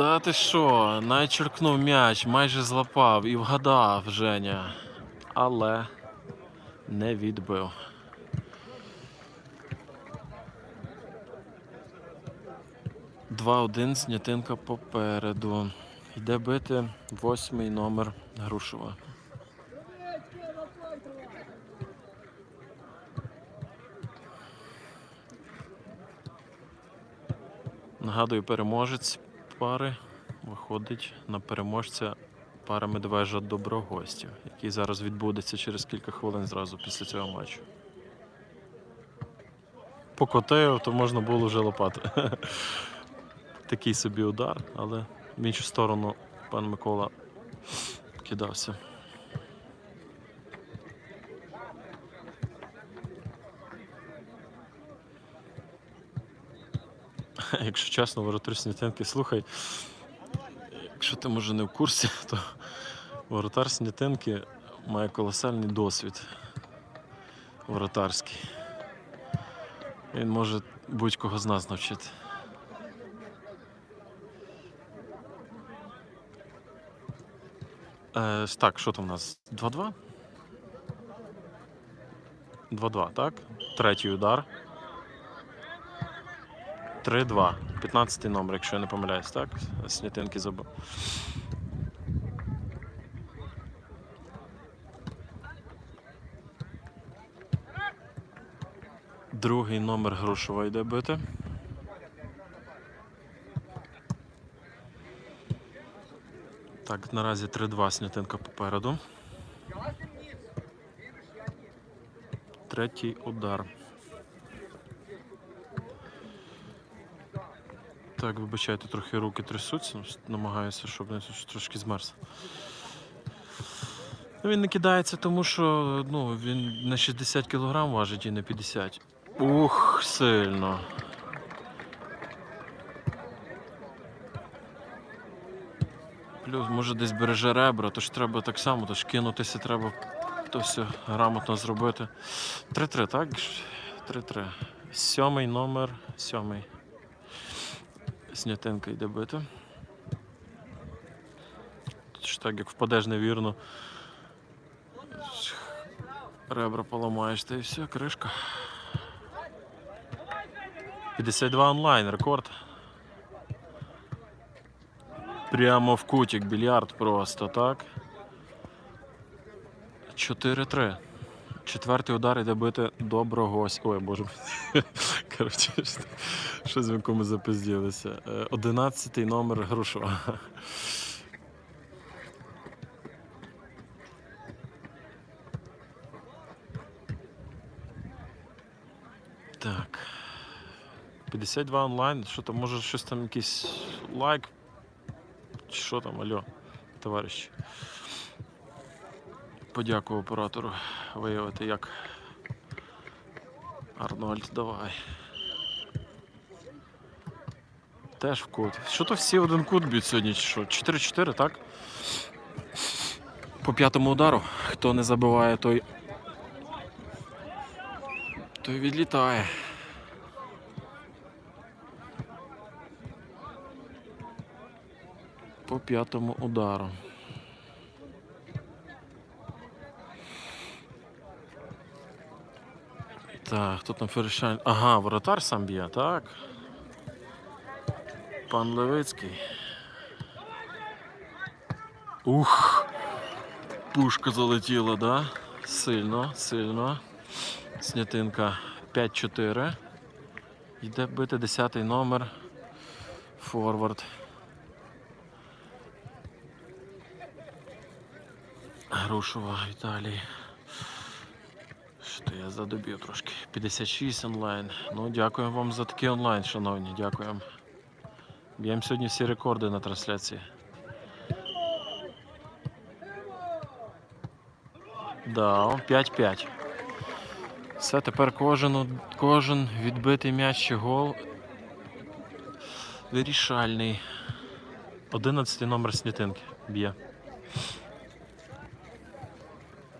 Та ти що, навіть черкнув м'яч, майже злапав і вгадав Женя. Але не відбив. Два-один, снятинка попереду. Йде бити восьмий номер Грушева. Нагадую, переможець пари виходить на переможця пара Медвежа Доброгостів, який зараз відбудеться через кілька хвилин зразу після цього матчу. Покотив, то можна було вже лопати. Такий собі удар, але в іншу сторону пан Микола кидався. Якщо чесно, воротар Снятинки, слухай, якщо ти може не в курсі, то воротар Снятинки має колосальний досвід воротарський. Він може будь-кого з нас навчити. Е, так, що там у нас? 2-2? 2-2, так? Третій удар. 3-2. 15 номер, якщо я не помиляюсь, так? Снятинки забив. Другий номер Грушова йде бити. Так, наразі 3-2 снятинка попереду. Третій удар. Так, вибачайте, трохи руки трясуться, намагаюся, щоб не трошки змерз. Він не кидається, тому що ну, він на 60 кг важить і не 50. Ух, сильно. Плюс, може, десь береже ребра, то ж треба так само, то ж кинутися треба то все грамотно зробити. 3-3, так? 3-3. Сьомий номер, сьомий. Снятинка йде бити. Так, як впадеш невірно. Ребра поламаєш, та і все, кришка. 52 онлайн, рекорд. Прямо в кутик, більярд просто, так? 4-3. Четвертий удар іде бити доброго. Ой, боже. Коротше, що- щось в якому запизділися. Е, Одинадцятий номер Грушова. Так. 52 онлайн. Що там, може щось там якийсь лайк? Чи що там, алло, товариші? Подякую оператору виявити як. Арнольд, давай. Теж в кут. Що то всі один кут б'ють сьогодні, що? 4-4, так? По п'ятому удару. Хто не забиває, той. Той відлітає. По п'ятому удару. Так, хто там Ферещань? Ага, воротар сам б'є, так. Пан Левицький. Ух! Пушка залетіла, да? Сильно, сильно. Снятинка 5-4. Йде бити 10 номер. Форвард. Грушова Віталій. Що я задобів трошки. 56 онлайн. Ну, дякуємо вам за такий онлайн, шановні. Дякуємо. Б'ємо сьогодні всі рекорди на трансляції. Да, 5-5. Все, тепер кожен, кожен відбитий м'яч чи гол вирішальний. 11 номер снятинки б'є.